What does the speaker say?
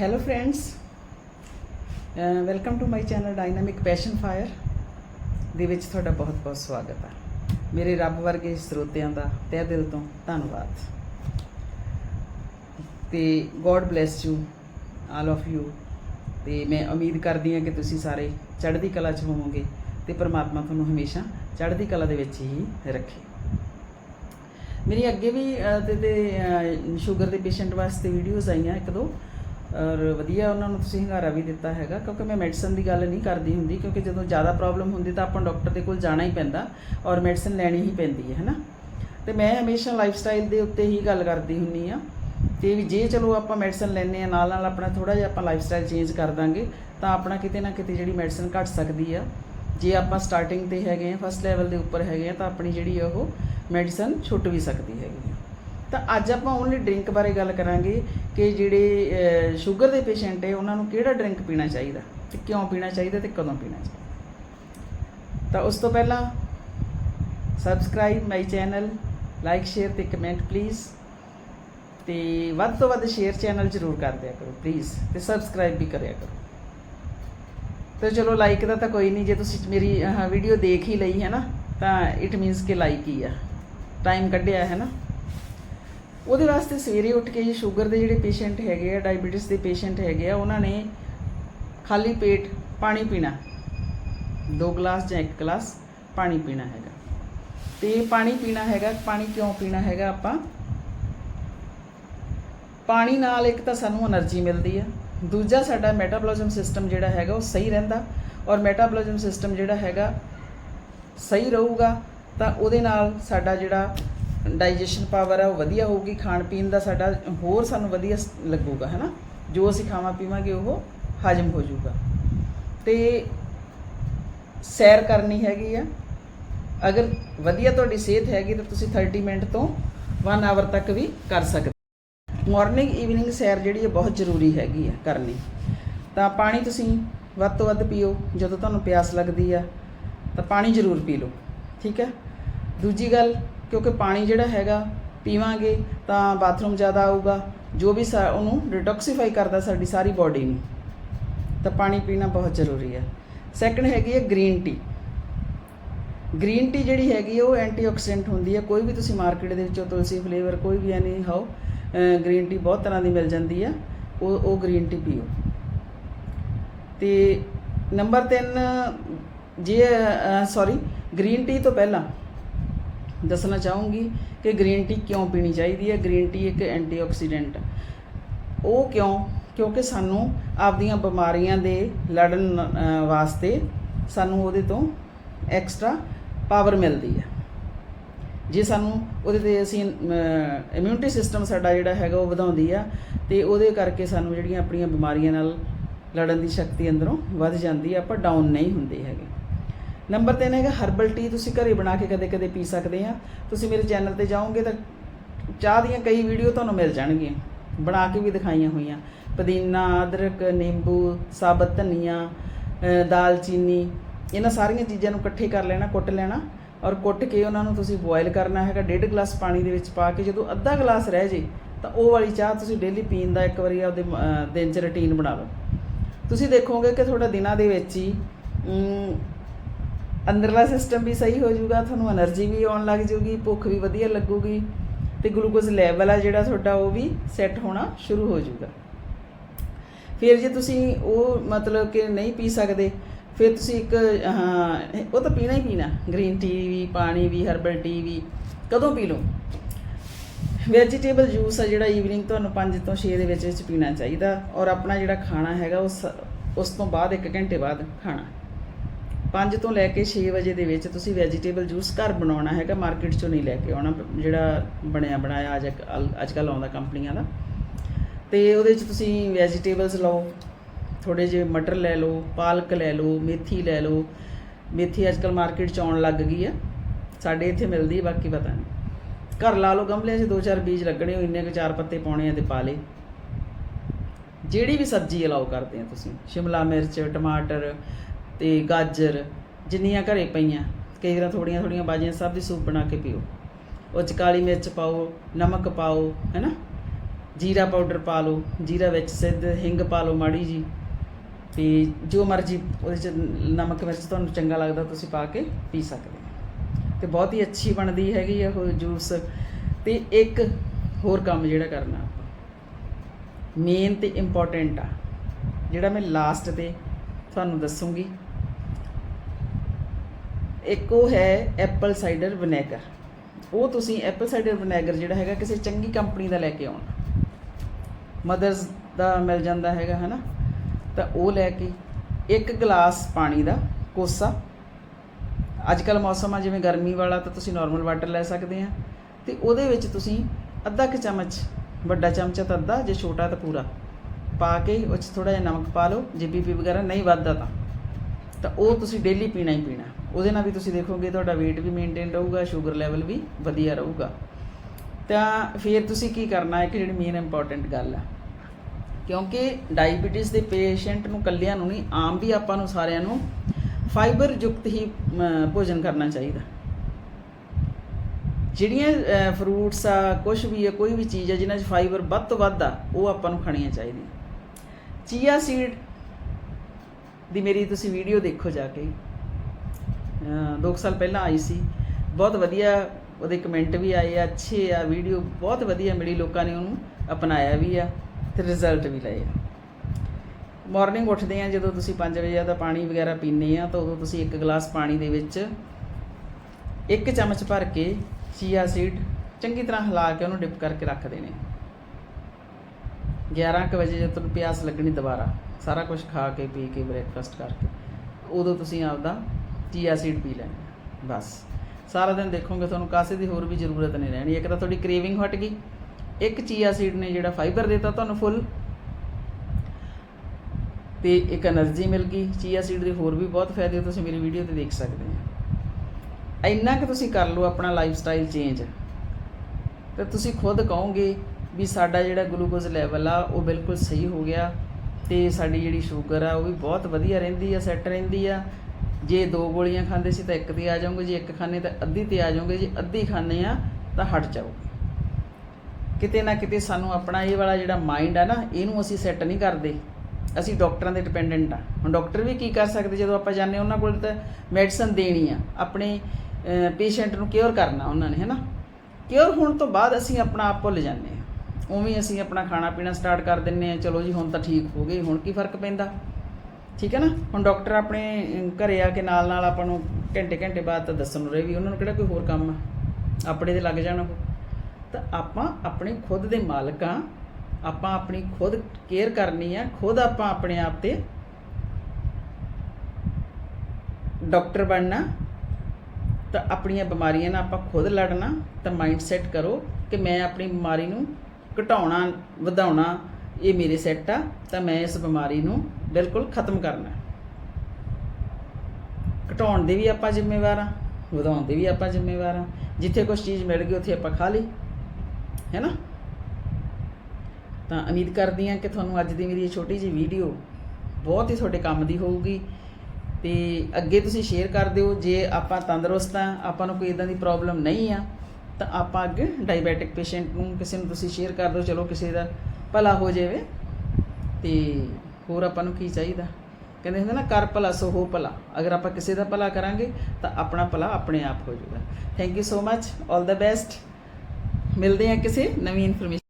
Hello friends welcome to my channel dynamic passion fire ਦੇ ਵਿੱਚ ਤੁਹਾਡਾ ਬਹੁਤ-ਬਹੁਤ ਸਵਾਗਤ ਹੈ। ਮੇਰੇ ਰੱਬ ਵਰਗੇ ਸਰੋਤਿਆਂ ਦਾ ਤਹਿ ਦਿਲ ਤੋਂ ਧੰਨਵਾਦ। ਤੇ god bless you all of you ਤੇ ਮੈਂ ਉਮੀਦ ਕਰਦੀ ਹਾਂ ਕਿ ਤੁਸੀਂ ਸਾਰੇ ਚੜ੍ਹਦੀ ਕਲਾ 'ਚ ਹੋਵੋਗੇ ਤੇ ਪ੍ਰਮਾਤਮਾ ਤੁਹਾਨੂੰ ਹਮੇਸ਼ਾ ਚੜ੍ਹਦੀ ਕਲਾ ਦੇ ਵਿੱਚ ਹੀ ਰੱਖੇ। ਮੇਰੀ ਅੱਗੇ ਵੀ ਤੇ ਸ਼ੂਗਰ ਦੇ ਪੇਸ਼ੈਂਟ ਵਾਸਤੇ ਵੀਡੀਓਜ਼ ਆਈਆਂ ਇੱਕ ਦੋ। ਔਰ ਵਧੀਆ ਉਹਨਾਂ ਨੂੰ ਤੁਸੀਂ ਹੰਗਾਰਾ ਵੀ ਦਿੱਤਾ ਹੈਗਾ, ਕਿਉਂਕਿ ਮੈਂ ਮੈਡੀਸਨ ਦੀ ਗੱਲ ਨਹੀਂ ਕਰਦੀ ਹੁੰਦੀ, ਕਿਉਂਕਿ ਜਦੋਂ ਜ਼ਿਆਦਾ ਪ੍ਰੋਬਲਮ ਹੁੰਦੀ ਤਾਂ ਆਪਾਂ ਡਾਕਟਰ ਦੇ ਕੋਲ ਜਾਣਾ ਹੀ ਪੈਂਦਾ ਔਰ ਮੈਡੀਸਨ ਲੈਣੀ ਹੀ ਪੈਂਦੀ ਹੈ, ਹੈਨਾ? ਤੇ ਮੈਂ ਹਮੇਸ਼ਾ ਲਾਈਫ ਸਟਾਈਲ ਦੇ ਉੱਤੇ ਹੀ ਗੱਲ ਕਰਦੀ ਹੁੰਨੀ ਆ ਤੇ ਵੀ ਜੇ ਚਲੋ ਆਪਾਂ ਮੈਡੀਸਨ ਲੈਣੇ ਆ ਨਾਲ ਨਾਲ ਆਪਣਾ ਥੋੜਾ ਜਿਹਾ ਆਪਾਂ ਲਾਈਫ ਸਟਾਈਲ ਚੇਂਜ ਕਰ ਦਾਂਗੇ, ਤਾਂ ਆਪਣਾ ਕਿਤੇ ਨਾ ਕਿਤੇ ਜਿਹੜੀ ਮੈਡੀਸਨ ਘਟ ਸਕਦੀ ਆ। ਜੇ ਆਪਾਂ ਸਟਾਰਟਿੰਗ ਤੇ ਹੈਗੇ ਆ ਫਸਟ ਲੈਵਲ ਦੇ ਉੱਪਰ ਹੈਗੇ ਆ ਤਾਂ ਆਪਣੀ ਜਿਹੜੀ ਆ ਉਹ ਮੈਡੀਸਨ ਛੁੱਟ ਵੀ ਸਕਦੀ ਹੈਗੀ। ਤਾਂ ਅੱਜ ਆਪਾਂ ਓਨਲੀ ਡਰਿੰਕ ਬਾਰੇ ਗੱਲ ਕਰਾਂਗੇ ਕਿ ਜਿਹੜੇ ਸ਼ੂਗਰ ਦੇ ਪੇਸ਼ੈਂਟ ਹੈ, ਉਹਨਾਂ ਨੂੰ ਕਿਹੜਾ ਡਰਿੰਕ ਪੀਣਾ ਚਾਹੀਦਾ ਤੇ ਕਿਉਂ ਪੀਣਾ ਚਾਹੀਦਾ ਤੇ ਕਦੋਂ ਪੀਣਾ ਚਾਹੀਦਾ। ਤਾਂ ਉਸ ਤੋਂ ਪਹਿਲਾਂ subscribe my channel like share ਤੇ ਕਮੈਂਟ ਪਲੀਜ਼ ਤੇ ਵੱਧ ਤੋਂ ਵੱਧ ਸ਼ੇਅਰ ਚੈਨਲ ਜ਼ਰੂਰ ਕਰ ਦਿਆ ਕਰੋ ਪਲੀਜ਼ ਤੇ ਸਬਸਕ੍ਰਾਈਬ ਵੀ ਕਰਿਆ ਕਰੋ। ਤੇ ਚਲੋ ਲਾਈਕ ਦਾ ਤਾਂ ਕੋਈ ਨਹੀਂ, ਜੇ ਤੁਸੀਂ ਮੇਰੀ ਵੀਡੀਓ ਦੇਖ ਹੀ ਲਈ ਹੈ ਨਾ, ਤਾਂ ਇਟ ਮੀਨਸ ਕਿ ਲਾਈਕ ਹੀ ਆ। ਟਾਈਮ ਕੱਢਿਆ ਹੈ ਨਾ। ਉਹਦੇ ਵਾਸਤੇ ਸਵੇਰੇ ਉੱਠ ਕੇ ਜੀ ਸ਼ੂਗਰ ਦੇ ਜਿਹੜੇ ਪੇਸ਼ੈਂਟ ਹੈਗੇ ਆ ਡਾਇਬੀਟਿਸ ਦੇ ਪੇਸ਼ੈਂਟ ਹੈਗੇ ਆ, ਉਹਨਾਂ ਨੇ ਖਾਲੀ ਪੇਟ ਪਾਣੀ ਪੀਣਾ। ਦੋ ਗਲਾਸ ਜਾਂ ਇੱਕ ਗਲਾਸ ਪਾਣੀ ਪੀਣਾ ਹੈਗਾ। ਤੇ ਪਾਣੀ ਪੀਣਾ ਹੈਗਾ, ਪਾਣੀ ਕਿਉਂ ਪੀਣਾ ਹੈਗਾ ਆਪਾਂ? ਪਾਣੀ ਨਾਲ ਇੱਕ ਤਾਂ ਸਾਨੂੰ એનર્ਜੀ ਮਿਲਦੀ ਆ। ਦੂਜਾ ਸਾਡਾ ਮੈਟਾਬੋਲਿਜ਼ਮ ਸਿਸਟਮ ਜਿਹੜਾ ਹੈਗਾ ਉਹ ਸਹੀ ਰਹਿੰਦਾ। ਔਰ ਮੈਟਾਬੋਲਿਜ਼ਮ ਸਿਸਟਮ ਜਿਹੜਾ ਹੈਗਾ ਸਹੀ ਰਹੂਗਾ ਤਾਂ ਉਹਦੇ ਨਾਲ ਸਾਡਾ ਜਿਹੜਾ ਡਾਈਜੈਸ਼ਨ ਪਾਵਰ ਆ, ਉਹ ਵਧੀਆ ਹੋਊਗੀ, ਖਾਣ ਪੀਣ ਦਾ ਸਾਡਾ ਹੋਰ ਸਾਨੂੰ ਵਧੀਆ ਸ- ਲੱਗੂਗਾ, ਹੈਨਾ? ਜੋ ਅਸੀਂ ਖਾਵਾਂ ਪੀਵਾਂਗੇ, ਉਹ ਹਜਮ ਹੋ ਜਾਊਗਾ। ਤੇ ਸੈਰ ਕਰਨੀ ਹੈਗੀ ਆ। ਅਗਰ ਵਧੀਆ ਤੁਹਾਡੀ ਸਿਹਤ ਹੈਗੀ, ਤਾਂ ਤੁਸੀਂ 30 ਮਿੰਟ ਤੋਂ 1 ਆਵਰ ਤੱਕ ਵੀ ਕਰ ਸਕਦੇ ਮਾਰਨਿੰਗ ਈਵਨਿੰਗ ਸੈਰ ਜਿਹੜੀ ਹੈ ਬਹੁਤ ਜ਼ਰੂਰੀ ਹੈਗੀ ਆ ਕਰਨੀ। ਤਾਂ ਪਾਣੀ ਤੁਸੀਂ ਵੱਧ ਤੋਂ ਵੱਧ ਪੀਓ, ਜਦੋਂ ਤੁਹਾਨੂੰ ਪਿਆਸ ਲੱਗਦੀ ਆ, ਤਾਂ ਪਾਣੀ ਜ਼ਰੂਰ ਪੀ ਲਓ, ਠੀਕ ਹੈ ਦੂਜੀ ਗੱਲ ਕਿਉਂਕਿ ਪਾਣੀ ਜਿਹੜਾ ਹੈਗਾ ਪੀਵਾਂਗੇ ਤਾਂ ਬਾਥਰੂਮ ਜ਼ਿਆਦਾ ਆਊਗਾ, ਜੋ ਵੀ ਸਾ- ਉਹਨੂੰ ਡਿਟੌਕਸੀਫਾਈ ਕਰਦਾ ਸਾਡੀ ਸਾਰੀ ਬਾਡੀ ਨੂੰ। ਤਾਂ ਪਾਣੀ ਪੀਣਾ ਬਹੁਤ ਜ਼ਰੂਰੀ ਹੈ। ਸੈਕੰਡ ਹੈਗੀ ਹੈ ਗ੍ਰੀਨ ਟੀ ਗ੍ਰੀਨ ਟੀ ਜਿਹੜੀ ਹੈਗੀ ਉਹ ਐਂਟੀਆਕਸੀਡੈਂਟ ਹੁੰਦੀ ਹੈ। ਕੋਈ ਵੀ ਤੁਸੀਂ ਮਾਰਕੀਟ ਦੇ ਵਿੱਚੋਂ ਤੁਲਸੀ ਫਲੇਵਰ ਕੋਈ ਵੀ ਐਨੀ ਹਾਓ ਗ੍ਰੀਨ ਟੀ ਬਹੁਤ ਤਰ੍ਹਾਂ ਦੀ ਮਿਲ ਜਾਂਦੀ ਆ। ਉਹ ਉਹ ਗ੍ਰੀਨ ਟੀ ਪੀਓ। ਤੇ ਨੰਬਰ 3 ਜੇ ਸੌਰੀ ਗ੍ਰੀਨ ਟੀ ਤੋਂ ਪਹਿਲਾਂ ਦੱਸਣਾ ਚਾਹੂੰਗੀ ਕਿ ਗ੍ਰੀਨ ਟੀ ਕਿਉਂ ਪੀਣੀ ਚਾਹੀਦੀ ਹੈ? ਗ੍ਰੀਨ ਟੀ ਇੱਕ ਐਂਟੀਆਕਸੀਡੈਂਟ ਉਹ ਕਿਉਂ? ਕਿਉਂਕਿ ਸਾਨੂੰ ਆਪਦੀਆਂ ਬਿਮਾਰੀਆਂ ਦੇ ਲੜਨ ਵਾਸਤੇ ਸਾਨੂੰ ਉਹਦੇ ਤੋਂ ਐਕਸਟਰਾ ਪਾਵਰ ਮਿਲਦੀ ਹੈ। ਜੇ ਸਾਨੂੰ ਉਹਦੇ ਤੇ ਅਸੀਂ ਇਮਿਊਨਿਟੀ ਸਿਸਟਮ ਸਾਡਾ ਜਿਹੜਾ ਹੈਗਾ ਉਹ ਵਧਾਉਂਦੀ ਆ, ਤੇ ਉਹਦੇ ਕਰਕੇ ਸਾਨੂੰ ਜਿਹੜੀਆਂ ਆਪਣੀਆਂ ਬਿਮਾਰੀਆਂ ਨਾਲ ਲੜਨ ਦੀ ਸ਼ਕਤੀ ਅੰਦਰੋਂ ਵੱਧ ਜਾਂਦੀ ਆ, ਆਪਾਂ ਡਾਊਨ ਨਹੀਂ ਹੁੰਦੇ ਹੈਗੇ। ਨੰਬਰ 3 ਹੈਗਾ ਹਰਬਲ ਟੀ ਤੁਸੀਂ ਘਰੇ ਬਣਾ ਕੇ ਕਦੇ-ਕਦੇ ਪੀ ਸਕਦੇ ਆ। ਤੁਸੀਂ ਮੇਰੇ ਚੈਨਲ ਤੇ ਜਾਓਗੇ ਤਾਂ ਚਾਹ ਦੀਆਂ ਕਈ ਵੀਡੀਓ ਤੁਹਾਨੂੰ ਮਿਲ ਜਾਣਗੀਆਂ। ਬਣਾ ਕੇ ਵੀ ਦਿਖਾਈਆਂ ਹੋਈਆਂ। ਪੁਦੀਨਾ ਅਦਰਕ ਨਿੰਬੂ ਸਾਬਤ ਧਨੀਆ ਦਾਲਚੀਨੀ ਇਹਨਾਂ ਸਾਰੀਆਂ ਚੀਜ਼ਾਂ ਨੂੰ ਇਕੱਠੇ ਕਰ ਲੈਣਾ ਕੁੱਟ ਲੈਣਾ ਔਰ ਕੁੱਟ ਕੇ ਉਹਨਾਂ ਨੂੰ ਤੁਸੀਂ ਬੋਇਲ ਕਰਨਾ ਹੈਗਾ। ਡੇਢ ਗਲਾਸ ਪਾਣੀ ਦੇ ਵਿੱਚ ਪਾ ਕੇ ਜਦੋਂ ਅੱਧਾ ਗਲਾਸ ਰਹਿ ਜੇ ਤਾਂ ਉਹ ਵਾਲੀ ਚਾਹ ਤੁਸੀਂ ਡੇਲੀ ਪੀਣ ਦਾ ਇੱਕ ਵਾਰੀ ਆਪਦੇ ਅ, ਦਿਨ 'ਚ ਰੁਟੀਨ ਬਣਾ ਲਓ। ਤੁਸੀਂ ਦੇਖੋਗੇ ਕਿ ਤੁਹਾਡਾ ਦਿਨਾਂ ਦੇ ਵਿੱਚ ਹੀ ਅੰਦਰਲਾ ਸਿਸਟਮ ਵੀ ਸਹੀ ਹੋ ਜਾਊਗਾ, ਤੁਹਾਨੂੰ એનર્ਜੀ ਵੀ ਆਉਣ ਲੱਗ ਜੂਗੀ ਭੁੱਖ ਵੀ ਵਧੀਆ ਲੱਗੂਗੀ ਤੇ ਗਲੂਕੋਜ਼ ਲੈਵਲ ਆ ਜਿਹੜਾ ਤੁਹਾਡਾ ਉਹ ਵੀ ਸੈੱਟ ਹੋਣਾ ਸ਼ੁਰੂ ਹੋ ਜਾਊਗਾ। ਫਿਰ ਜੇ ਤੁਸੀਂ ਉਹ ਮਤਲਬ ਕਿ ਨਹੀਂ ਪੀ ਸਕਦੇ, ਫਿਰ ਤੁਸੀਂ ਇੱਕ, ਹਾਂ, ਉਹ ਤਾਂ ਪੀਣਾ ਹੀ ਪੀਣਾ ਗ੍ਰੀਨ ਟੀ ਵੀ, ਪਾਣੀ ਵੀ ਹਰਬਲ ਟੀ ਵੀ, ਕਦੋਂ ਪੀ ਲਓ। ਵੈਜੀਟੇਬਲ ਜੂਸ ਆ ਜਿਹੜਾ ਈਵਨਿੰਗ ਤੁਹਾਨੂੰ 5 ਤੋਂ 6 ਦੇ ਵਿੱਚ ਵਿੱਚ ਪੀਣਾ ਚਾਹੀਦਾ ਔਰ ਆਪਣਾ ਜਿਹੜਾ ਖਾਣਾ ਹੈਗਾ, ਉਸ ਉਸ ਤੋਂ ਬਾਅਦ 1 ਘੰਟੇ ਬਾਅਦ ਖਾਣਾ। 5 ਤੋਂ ਲੈ ਕੇ 6 ਵਜੇ ਦੇ ਵਿੱਚ ਤੁਸੀਂ ਵੈਜੀਟੇਬਲ ਜੂਸ ਘਰ ਬਣਾਉਣਾ ਹੈਗਾ ਮਾਰਕੀਟ ਚੋਂ ਨਹੀਂ ਲੈ ਕੇ ਆਉਣਾ, ਜਿਹੜਾ ਬਣਿਆ ਬਣਾਇਆ ਅੱਜ ਅੱਜ ਕੱਲ ਆਉਂਦਾ ਕੰਪਨੀਆਂ ਦਾ। ਤੇ ਉਹਦੇ ਵਿੱਚ ਤੁਸੀਂ ਵੈਜੀਟੇਬਲਸ ਲਓ ਥੋੜੇ ਜਿਹੇ ਮਟਰ ਲੈ ਲਓ, ਪਾਲਕ ਲੈ ਲਓ, ਮੇਥੀ ਲੈ ਲਓ। ਮੇਥੀ ਅੱਜ ਕੱਲ ਮਾਰਕੀਟ 'ਚ ਆਉਣ ਲੱਗ ਗਈ ਆ। ਸਾਡੇ ਇੱਥੇ ਮਿਲਦੀ ਬਾਕੀ ਪਤਾ ਨਹੀਂ। ਘਰ ਲਾ ਲਓ ਗਮਲਿਆਂ 'ਚ ਦੋ ਚਾਰ ਬੀਜ ਲੱਗਣੇ ਹੋ ਇੰਨੇ ਕੁ ਚਾਰ ਪੱਤੇ ਪਾਉਣੇ ਆ ਤੇ ਪਾ ਲੇ ਜਿਹੜੀ ਵੀ ਸਬਜ਼ੀ ਅਲਾਉ ਕਰਦੇ ਆ ਤੁਸੀਂ, ਸ਼ਿਮਲਾ ਮਿਰਚ, ਟਮਾਟਰ ਤੇ ਗਾਜਰ ਜਿੰਨੀਆਂ ਘਰੇ ਪਈਆਂ, ਕਈ ਵਾਰ ਥੋੜੀਆਂ ਥੋੜੀਆਂ ਬਾਜੀਆਂ ਸਭ ਦੀ ਸੂਪ ਬਣਾ ਕੇ ਪੀਓ। ਉਹ 'ਚ ਕਾਲੀ ਮਿਰਚ ਪਾਓ, ਨਮਕ ਪਾਓ, ਹੈਨਾ? ਜੀਰਾ ਪਾਊਡਰ ਪਾ ਲਓ, ਜੀਰਾ ਵਿੱਚ ਸਿੱਧ ਹਿੰਗ ਪਾ ਲਓ ਮਾੜੀ ਜੀ। ਤੇ ਜੋ ਮਰਜ਼ੀ ਉਹਦੇ ਚ ਨਮਕ ਮਿਰਚ ਤੁਹਾਨੂੰ ਚੰਗਾ ਲੱਗਦਾ ਤੁਸੀਂ ਪਾ ਕੇ ਪੀ ਸਕਦੇ ਹੋ। ਤੇ ਬਹੁਤ ਹੀ ਅੱਛੀ ਬਣਦੀ ਹੈਗੀ ਆ ਉਹ ਜੂਸ। ਤੇ ਇੱਕ ਹੋਰ ਕੰਮ ਜਿਹੜਾ ਕਰਨਾ ਆਪਾਂ। ਮੇਨ ਤੇ ਇੰਪੋਰਟੈਂਟ ਆ। ਜਿਹੜਾ ਮੈਂ ਲਾਸਟ ਤੇ ਤੁਹਾਨੂੰ ਦੱਸੂਗੀ। ਇੱਕ ਉਹ ਹੈ ਐਪਲ ਸਾਈਡਰ ਵਿਨੇਗਰ। ਉਹ ਤੁਸੀਂ ਐਪਲ ਸਾਈਡਰ ਵਿਨੇਗਰ ਜਿਹੜਾ ਹੈਗਾ ਕਿਸੇ ਚੰਗੀ ਕੰਪਨੀ ਦਾ ਲੈ ਕੇ ਆਉਣਾ। ਮਦਰਸ ਦਾ ਮਿਲ ਜਾਂਦਾ ਹੈਗਾ, ਹਨਾ? ਤਾਂ ਉਹ ਲੈ ਕੇ ਇੱਕ ਗਲਾਸ ਪਾਣੀ ਦਾ ਕੋਸਾ। ਅੱਜ ਕੱਲ ਮੌਸਮ ਆ, ਜਿਵੇਂ ਗਰਮੀ ਵਾਲਾ ਤਾਂ ਤੁਸੀਂ ਨਾਰਮਲ ਵਾਟਰ ਲੈ ਸਕਦੇ ਆ। ਤੇ ਉਹਦੇ ਵਿੱਚ ਤੁਸੀਂ ਅੱਧਾ ਕੁ ਚਮਚ, ਵੱਡਾ ਚਮਚਾ ਤਾਂ ਅੱਧਾ, ਜੇ ਛੋਟਾ ਤਾਂ ਪੂਰਾ। ਪਾ ਕੇ ਉਹ 'ਚ ਥੋੜਾ ਜਿਹਾ ਨਮਕ ਪਾ ਲਓ, ਜੇ ਬੀਪੀ ਵਗੈਰਾ ਨਹੀਂ ਵੱਧਦਾ ਤਾਂ। ਤਾਂ ਉਹ ਤੁਸੀਂ ਡੇਲੀ ਪੀਣਾ ਹੀ ਪੀਣਾ। ਉਹਦੇ ਨਾਲ ਵੀ ਤੁਸੀਂ ਦੇਖੋਗੇ ਤੁਹਾਡਾ weight ਵੀ ਮੇਨਟੇਨ ਰਹੂਗਾ ਸ਼ੂਗਰ ਲੈਵਲ ਵੀ ਵਧੀਆ ਰਹੂਗਾ। ਤਾਂ ਫਿਰ ਤੁਸੀਂ ਕੀ ਕਰਨਾ ਹੈ ਕਿ ਜਿਹੜੀ ਮੇਨ ਇੰਪੋਰਟੈਂਟ ਗੱਲ ਆ ਕਿਉਂਕਿ ਡਾਇਬੀਟਿਸ ਦੇ ਪੇਸ਼ੈਂਟ ਨੂੰ ਕੱਲਿਆਂ ਨੂੰ ਨਹੀਂ, ਆਮ ਵੀ ਆਪਾਂ ਨੂੰ ਸਾਰਿਆਂ ਨੂੰ ਫਾਈਬਰ ਯੁਕਤ ਹੀ ਭੋਜਨ ਕਰਨਾ ਚਾਹੀਦਾ। ਜਿਹੜੀਆਂ ਫਰੂਟਸ ਆ ਕੁਝ ਵੀ ਆ, ਕੋਈ ਵੀ ਚੀਜ਼ ਆ, ਜਿਨ੍ਹਾਂ 'ਚ ਫਾਈਬਰ ਵੱਧ ਤੋਂ ਵੱਧ ਆ, ਉਹ ਆਪਾਂ ਨੂੰ ਖਾਣੀਆਂ ਚਾਹੀਦੀਆਂ। ਚੀਆ ਸੀਡ ਦੀ ਮੇਰੀ ਤੁਸੀਂ ਵੀਡੀਓ ਦੇਖੋ ਜਾ ਕੇ। ਅਹ ਦੋ ਕੁ ਸਾਲ ਪਹਿਲਾਂ ਆਈ ਸੀ। ਬਹੁਤ ਵਧੀਆ ਉਹਦੇ ਕਮੈਂਟ ਵੀ ਆਏ ਆ, ਅੱਛੇ ਆ ਵੀਡੀਓ ਬਹੁਤ ਵਧੀਆ ਮਿਲੀ ਲੋਕਾਂ ਨੇ ਉਹਨੂੰ, ਅਪਣਾਇਆ ਵੀ ਆ ਤੇ ਰਿਜ਼ਲਟ ਵੀ ਲਏ ਆ। ਮਾਰਨਿੰਗ ਉੱਠਦੇ ਆ ਜਦੋਂ ਤੁਸੀਂ 5 ਵਜੇ ਦਾ ਪਾਣੀ ਵਗੈਰਾ ਪੀਂਦੇ ਆ ਤਾਂ ਉਦੋਂ ਤੁਸੀਂ ਇੱਕ ਗਲਾਸ ਪਾਣੀ ਦੇ ਵਿੱਚ ਇੱਕ ਚਮਚ ਭਰ ਕੇ ਚੀਆ ਸੀਡ ਚੰਗੀ ਤਰ੍ਹਾਂ ਹਿਲਾ ਕੇ ਉਹਨੂੰ ਡਿਪ ਕਰਕੇ ਰੱਖ ਦੇਣੇ। 11 ਕੁ ਵਜੇ ਜਦੋਂ ਤੁਹਾਨੂੰ ਪਿਆਸ ਲੱਗਣੀ ਦੁਬਾਰਾ, ਸਾਰਾ ਕੁਝ ਖਾ ਕੇ, ਪੀ ਕੇ ਬ੍ਰੇਕਫਾਸਟ ਕਰਕੇ, ਉਦੋਂ ਤੁਸੀਂ ਆਪਦਾ ਚੀਆ ਸੀਡ ਪੀ ਲੈਣੀ ਬਸ। ਸਾਰਾ ਦਿਨ ਦੇਖੋਗੇ ਤੁਹਾਨੂੰ ਕਾਸੇ ਦੀ ਹੋਰ ਵੀ ਜ਼ਰੂਰਤ ਨਹੀਂ ਰਹਿਣੀ। ਇੱਕ ਤਾਂ ਤੁਹਾਡੀ ਕ੍ਰੇਵਿੰਗ ਹਟ ਗਈ। ਇੱਕ ਚੀਆ ਸੀਡ ਨੇ ਜਿਹੜਾ ਫਾਈਬਰ ਦਿੱਤਾ ਤੁਹਾਨੂੰ ਫੁੱਲ। ਤੇ ਇੱਕ એનર્ਜੀ ਮਿਲ ਗਈ। ਚੀਆ ਸੀਡ ਦੇ ਹੋਰ ਵੀ ਬਹੁਤ ਫਾਇਦੇ ਤੁਸੀਂ ਮੇਰੀ ਵੀਡੀਓ ਤੇ ਦੇਖ ਸਕਦੇ ਆ ਇੰਨਾ ਕਿ ਤੁਸੀਂ ਕਰ ਲਓ ਆਪਣਾ ਲਾਈਫ ਸਟਾਈਲ ਚੇਂਜ ਤੇ ਤੁਸੀਂ ਖੁਦ ਕਹੋਗੇ ਵੀ ਸਾਡਾ ਜਿਹੜਾ ਗਲੂਕੋਜ਼ ਲੈਵਲ ਆ, ਉਹ ਬਿਲਕੁਲ ਸਹੀ ਹੋ ਗਿਆ। ਤੇ ਸਾਡੀ ਜਿਹੜੀ ਸ਼ੂਗਰ ਆ, ਉਹ ਵੀ ਬਹੁਤ ਵਧੀਆ ਰਹਿੰਦੀ ਆ ਸੈੱਟ ਰਹਿੰਦੀ ਆ। ਜੇ ਦੋ ਗੋਲੀਆਂ ਖਾਂਦੇ ਸੀ ਤਾਂ ਇੱਕ ਤੇ ਆ ਜਾਓਗੇ, ਜੇ ਇੱਕ ਖਾਣੇ ਤਾਂ ਅੱਧੀ ਤੇ ਆ ਜਾਓਗੇ, ਜੇ ਅੱਧੀ ਖਾਣੇ ਆ ਤਾਂ ਹਟ ਜਾਓਗੇ। ਕਿਤੇ ਨਾ ਕਿਤੇ ਸਾਨੂੰ ਆਪਣਾ ਇਹ ਵਾਲਾ ਜਿਹੜਾ ਮਾਈਂਡ ਆ ਨਾ, ਇਹਨੂੰ ਅਸੀਂ ਸੈੱਟ ਨਹੀਂ ਕਰਦੇ। ਅਸੀਂ ਡਾਕਟਰਾਂ ਦੇ ਡਿਪੈਂਡੈਂਟ ਆ। ਹੁਣ ਡਾਕਟਰ ਵੀ ਕੀ ਕਰ ਸਕਦੇ, ਜਦੋਂ ਆਪਾਂ ਜਾਂਦੇ ਉਹਨਾਂ ਕੋਲ ਤਾਂ ਮੈਡੀਸਨ ਦੇਣੀ ਆ। ਆਪਣੇ ਪੇਸ਼ੈਂਟ ਨੂੰ ਕੇਅਰ ਕਰਨਾ ਉਹਨਾਂ ਨੇ, ਹੈਨਾ? ਕੇਅਰ ਹੋਣ ਤੋਂ ਬਾਅਦ ਅਸੀਂ ਆਪਣਾ ਆਪ ਭੁੱਲ ਜਾਂਦੇ ਹਾਂ। ਉਵੇਂ ਅਸੀਂ ਆਪਣਾ ਖਾਣਾ ਪੀਣਾ ਸਟਾਰਟ ਕਰ ਦਿੰਨੇ ਆ ਚਲੋ ਜੀ ਹੁਣ ਤਾਂ ਠੀਕ ਹੋ ਗਏ, ਹੁਣ ਕੀ ਫ਼ਰਕ ਪੈਂਦਾ? ਠੀਕ ਹੈ ਨਾ? ਹੁਣ ਡਾਕਟਰ ਆਪਣੇ ਅਮ, ਘਰੇ ਆ ਕੇ ਨਾਲ ਨਾਲ ਆਪਾਂ ਨੂੰ ਘੰਟੇ ਘੰਟੇ ਬਾਅਦ ਤਾਂ ਦੱਸਣ ਨੂੰ ਰਹੇ ਵੀ ਉਹਨਾਂ ਨੂੰ ਕਿਹੜਾ ਕੋਈ ਹੋਰ ਕੰਮ ਆ? ਆਪਣੇ ਦੇ ਲੱਗ ਜਾਣਾ ਉਹ। ਤਾਂ ਆਪਾਂ ਆਪਣੇ ਖੁਦ ਦੇ ਮਾਲਕ ਆ ਆਪਾਂ ਆਪਣੀ ਖੁਦ ਕੇਅਰ ਕਰਨੀ ਆ। ਖੁਦ ਆਪਾਂ ਆਪਣੇ ਆਪ ਤੇ ਡਾਕਟਰ ਬਣਨਾ। ਤਾਂ ਆਪਣੀਆਂ ਬਿਮਾਰੀਆਂ ਨਾਲ ਆਪਾਂ ਖੁਦ ਲੜਨਾ। ਤਾਂ ਮਾਈਂਡ ਸੈਟ ਕਰੋ ਕਿ ਮੈਂ ਆਪਣੀ ਬਿਮਾਰੀ ਨੂੰ ਘਟਾਉਣਾ ਵਧਾਉਣਾ ਇਹ ਮੇਰੇ ਸੈੱਟ ਆ, ਤਾਂ ਮੈਂ ਇਸ ਬਿਮਾਰੀ ਨੂੰ ਬਿਲਕੁਲ ਖਤਮ ਕਰਨਾ ਘਟਾਉਣ ਦੇ ਵੀ ਆਪਾਂ ਜ਼ਿੰਮੇਵਾਰ ਆ, ਵਧਾਉਣ ਦੇ ਵੀ ਆਪਾਂ ਜ਼ਿੰਮੇਵਾਰ ਆ। ਜਿੱਥੇ ਕੁਝ ਚੀਜ਼ ਮਿਲ ਗਈ, ਉੱਥੇ ਆਪਾਂ ਖਾ ਲਈ, ਹੈ ਨਾ? ਤਾਂ ਉਮੀਦ ਕਰਦੀ ਹਾਂ ਕਿ ਤੁਹਾਨੂੰ ਅੱਜ ਦੀ ਮੇਰੀ ਇਹ ਛੋਟੀ ਜਿਹੀ ਵੀਡੀਓ ਬਹੁਤ ਹੀ ਤੁਹਾਡੇ ਕੰਮ ਦੀ ਹੋਊਗੀ। ਤੇ ਅੱਗੇ ਤੁਸੀਂ ਸ਼ੇਅਰ ਕਰ ਦਿਓ, ਜੇ ਆਪਾਂ ਤੰਦਰੁਸਤ ਆ, ਆਪਾਂ ਨੂੰ ਕੋਈ ਇਦਾਂ ਦੀ ਪ੍ਰੋਬਲਮ ਨਹੀਂ ਆ, ਤਾਂ ਆਪਾਂ ਅੱਗੇ ਡਾਇਬੈਟਿਕ ਪੇਸ਼ੈਂਟ ਨੂੰ, ਕਿਸੇ ਨੂੰ ਤੁਸੀਂ ਸ਼ੇਅਰ ਕਰ ਦਿਓ, ਚਲੋ ਕਿਸੇ ਦਾ ਭਲਾ ਹੋ ਜਾਵੇ। ਤੇ ਹੋਰ ਆਪਾਂ ਨੂੰ ਕੀ ਚਾਹੀਦਾ? ਕਹਿੰਦੇ ਹੁੰਦੇ ਨਾ, ਕਰ ਭਲਾ, ਸੋ ਹੋ ਭਲਾ। ਅਗਰ ਆਪਾਂ ਕਿਸੇ ਦਾ ਭਲਾ ਕਰਾਂਗੇ, ਤਾਂ ਆਪਣਾ ਭਲਾ ਆਪਣੇ ਆਪ ਹੋ ਜਾਊਗਾ। Thank you so much 올 the best ਮਿਲਦੇ ਹਾਂ ਕਿਸੇ ਨਵੀਂ ਇਨਫੋਰਮੇਸ਼ਨ